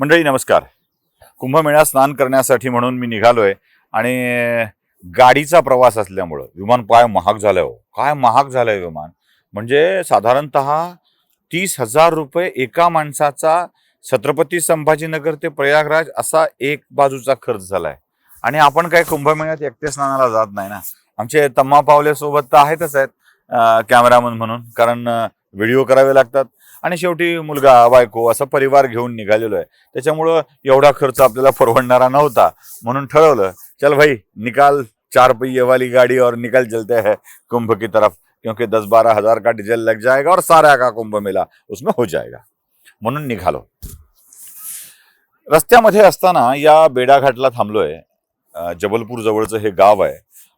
मंडळी नमस्कार. कुंभमेळ्यात स्नान करण्यासाठी म्हणून मी निघालोय आणि गाडीचा प्रवास असल्यामुळं विमान काय महाग झालं हो. काय महाग झालंय विमान? म्हणजे साधारणत तीस हजार रुपये एका माणसाचा छत्रपती संभाजीनगर ते प्रयागराज असा एक बाजूचा खर्च झालाय. आणि आपण काय कुंभमेळ्यात एकटे स्नानाला जात नाही ना? आमचे तम्मा पावले सोबत तर आहेतच आहेत कॅमेरामन म्हणून. कारण व्हिडिओ करावे लागतात. आणि शेवटी मुलगा बायको असा परिवार घेऊन निघालेलो आहे. त्याच्यामुळं एवढा खर्च आपल्याला परवडणारा नव्हता. म्हणून ठरवलं चल भाई निकाल चार पहिये वाली गाड़ी और निकल चलते हैं कुंभ की तरफ. क्योंकि दस बारह हजार का डीजल लग जाएगा और सारा का कुंभ मेला उसमें हो जाएगा. म्हणून निघालो. रस्त्यामध्ये असताना या बेडाघाटला थांबलोय. जबलपूर जवळचं हे गाव आहे.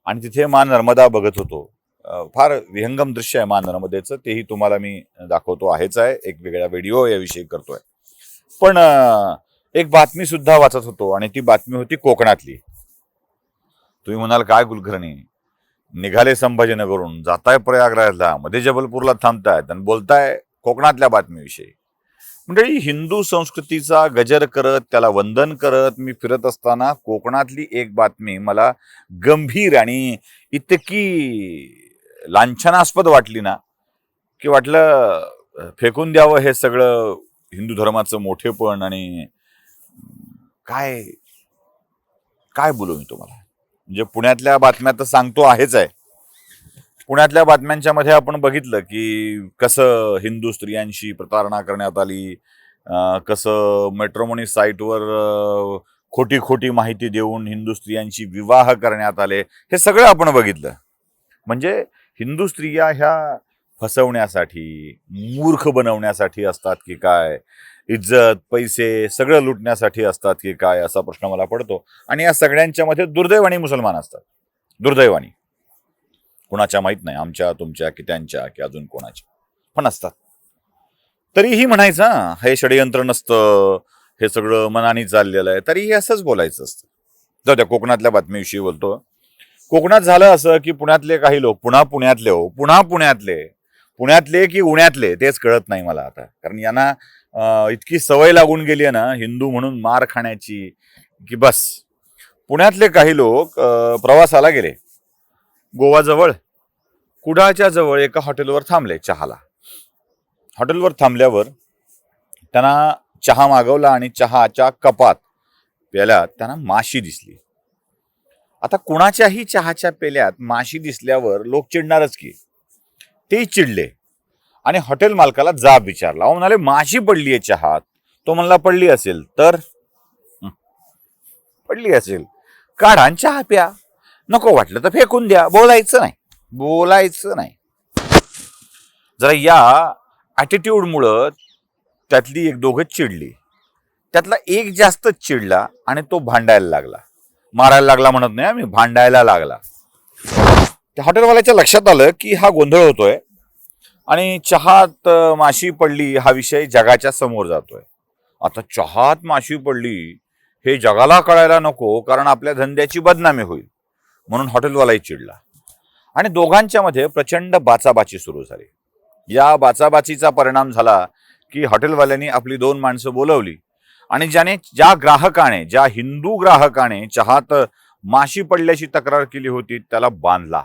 आणि तिथे मा नर्मदा बघत होतो. फार विहंगम दृश्य आहे मानधनामध्येचं तेही तुम्हाला मी दाखवतो आहेच आहे. एक वेगळा व्हिडिओ याविषयी करतोय. पण एक बातमी सुद्धा वाचत होतो आणि ती बातमी होती कोकणातली. तुम्ही म्हणाल काय कुलकर्णी? निघाले संभाजीनगरून जाताय प्रयागराजला मध्ये जबलपूरला थांबतायत आणि बोलताय कोकणातल्या बातमीविषयी. म्हणजे हिंदू संस्कृतीचा गजर करत त्याला वंदन करत मी फिरत असताना कोकणातली एक बातमी मला गंभीर आणि इतकी लांछनास्पद वाटली ना की वाटलं फेकून द्यावं हे सगळं हिंदू धर्माचं मोठेपण आणि काय काय बोलू मी तुम्हाला? म्हणजे पुण्यातल्या बातम्या तर सांगतो आहेच आहे. पुण्यातल्या बातम्यांच्या मध्ये आपण बघितलं की कसं हिंदू स्त्रियांशी प्रतारणा करण्यात आली कसं मेट्रोमोनी साईटवर खोटी खोटी माहिती देऊन हिंदू स्त्रियांशी विवाह करण्यात आले हे सगळं आपण बघितलं. म्हणजे हिंदू स्त्रिया ह्या फसवण्यासाठी मूर्ख बनवण्यासाठी असतात की काय? इज्जत पैसे सगळं लुटण्यासाठी असतात की काय असा प्रश्न मला पडतो. आणि या सगळ्यांच्या मध्ये दुर्दैवानी मुसलमान असतात. दुर्दैवानी कुणाच्या माहीत नाही आमच्या तुमच्या की त्यांच्या की अजून कोणाच्या. पण असतात. तरीही म्हणायचं हे षडयंत्र नसतं. हे सगळं मनाने चाललेलं आहे. तरीही असंच बोलायचं असतं. जाऊ त्या कोकणातल्या बातमीविषयी बोलतो. कोकणात झालं असं की पुण्यातले काही लोक पुन्हा पुण्यातले हो पुन्हा पुण्यातले पुण्यातले की उण्यातले तेच कळत नाही मला आता. कारण यांना इतकी सवय लागून गेली आहे ना हिंदू म्हणून मार खाण्याची की बस. पुण्यातले काही लोक प्रवासाला गेले. गोवाजवळ कुडाळच्या जवळ एका हॉटेलवर थांबले चहाला. हॉटेलवर थांबल्यावर त्यांना चहा मागवला आणि चहाच्या कपात प्याला त्यांना माशी दिसली. आता कुणाच्याही चहाच्या पेल्यात माशी दिसल्यावर लोक चिडणारच की. तेही चिडले. आणि हॉटेल मालकाला जाब विचारला. अहो म्हणाले माशी पडली आहे चहात. तो म्हणला पडली असेल. तर? पडली असेल. काढा आणि चहा प्या. नको वाटलं तर फेकून द्या. बोलायचं नाही. बोलायचं नाही. जरा या ॲटिट्यूडमुळं त्यातली एक दोघं चिडली. त्यातला एक जास्तच चिडला आणि तो भांडायला लागला. मारायला लागला म्हणत नाही आम्ही भांडायला लागला. त्या हॉटेलवाल्याच्या लक्षात आलं की हा गोंधळ होतोय आणि चहात माशी पडली हा विषय जगाच्या समोर जातोय. आता चहात माशी पडली हे जगाला कळायला नको कारण आपल्या धंद्याची बदनामी होईल म्हणून हॉटेलवालाही चिडला. आणि दोघांच्या मध्ये प्रचंड बाचाबाची सुरू झाली. या बाचाबाचीचा परिणाम झाला की हॉटेलवाल्यांनी आपली दोन माणसं बोलवली. आणि ज्याने ज्या ग्राहकाने ज्या हिंदू ग्राहकाने चहात माशी पडल्याची तक्रार केली होती त्याला बांधला.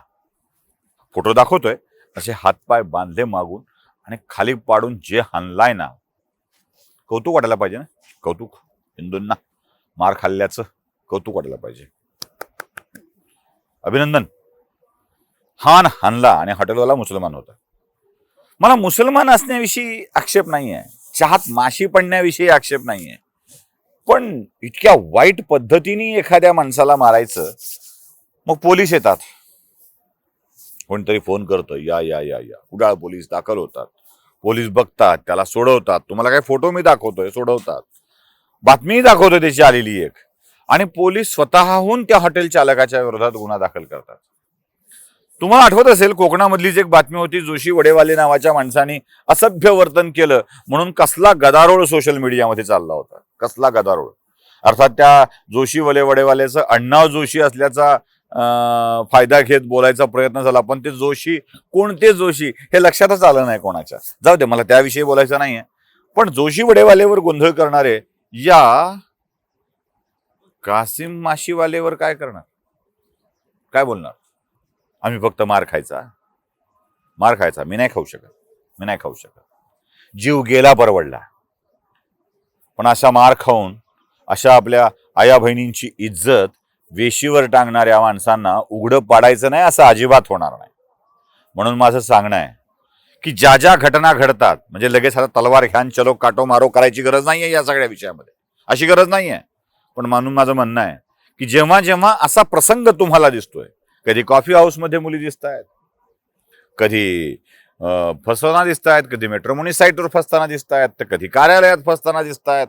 फोटो दाखवतोय. असे हातपाय बांधले मागून आणि खाली पाडून जे हाणलाय ना कौतुक वाटायला पाहिजे ना? कौतुक? हिंदूंना मार खाल्ल्याचं कौतुक वाटायला पाहिजे. अभिनंदन. हान हानला आणि हॉटेलवाला मुसलमान होता. मला मुसलमान असण्याविषयी आक्षेप नाही आहे चहात माशी पडण्याविषयी आक्षेप नाही आहे पण इतक्या वाईट पद्धतीने एखाद्या माणसाला मारायचं मग पोलीस येतात. कोणतरी फोन करतो या या या या. कुडाळ पोलीस दाखल होतात. पोलीस बघतात त्याला सोडवतात. तुम्हाला काही फोटो मी दाखवतोय सोडवतात. बातमीही दाखवतोय त्याची आलेली एक. आणि पोलीस स्वतःहून त्या हॉटेल चालकाच्या विरोधात गुन्हा दाखल करतात. तुम्हाला आठवत असेल कोकणामधलीच एक बातमी होती जोशी वडेवाले नावाच्या माणसाने असभ्य वर्तन केलं म्हणून कसला गदारोळ सोशल मीडियामध्ये चालला होता. कसला गदारोळ. अर्थात त्या जोशी वले वडेवाल्याचं अण्णाव जोशी असल्याचा फायदा घेत बोलायचा प्रयत्न झाला पण ते जोशी कोणते जोशी हे लक्षातच आलं नाही कोणाच्या. जाऊ दे मला त्याविषयी बोलायचं नाहीये. पण जोशी वडेवालेवर गोंधळ करणारे या कासिम माशीवालेवर काय करणार? काय बोलणार? आम्ही फक्त मार खायचा. मार खायचा. मी नाही खाऊ शकत. मी नाही खाऊ शकत. जीव गेला परवडला. पण अशा मार खाऊन अशा आपल्या आया बहिणींची इज्जत वेशीवर टांगणाऱ्या माणसांना उघडं पाडायचं नाही असं अजिबात होणार नाही. म्हणून माझं सांगणं आहे की ज्या ज्या घटना घडतात म्हणजे लगेच आता तलवार घ्यान चलो काटो मारो करायची गरज नाही आहे या सगळ्या विषयामध्ये. अशी गरज नाही आहे पण म्हणून माझं म्हणणं आहे की जेव्हा जेव्हा असा प्रसंग तुम्हाला दिसतोय कधी कॉफी हाऊसमध्ये मुली दिसत आहेत कधी फसवताना दिसतायत दिसत आहेत कधी मेट्रोमोनी साईटवर फसताना दिसत आहेत तर कधी कार्यालयात फसताना दिसत आहेत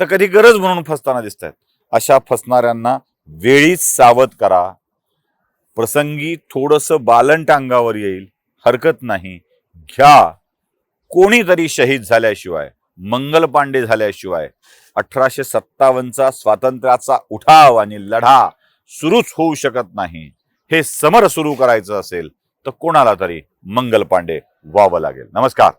तर कधी गरज म्हणून फसताना दिसत आहेत अशा फसणाऱ्यांना वेळीच सावध करा. प्रसंगी थोडंसं बालंट अंगावर येईल हरकत नाही. घ्या. कोणीतरी शहीद झाल्याशिवाय मंगल पांडे झाल्याशिवाय अठराशे सत्तावन्नचा स्वातंत्र्याचा उठाव आणि लढा सुरूच होऊ शकत नाही. हे समर सुरू करायचं असेल तर कोणाला तरी मंगल पांडे व्हावं लागेल. नमस्कार.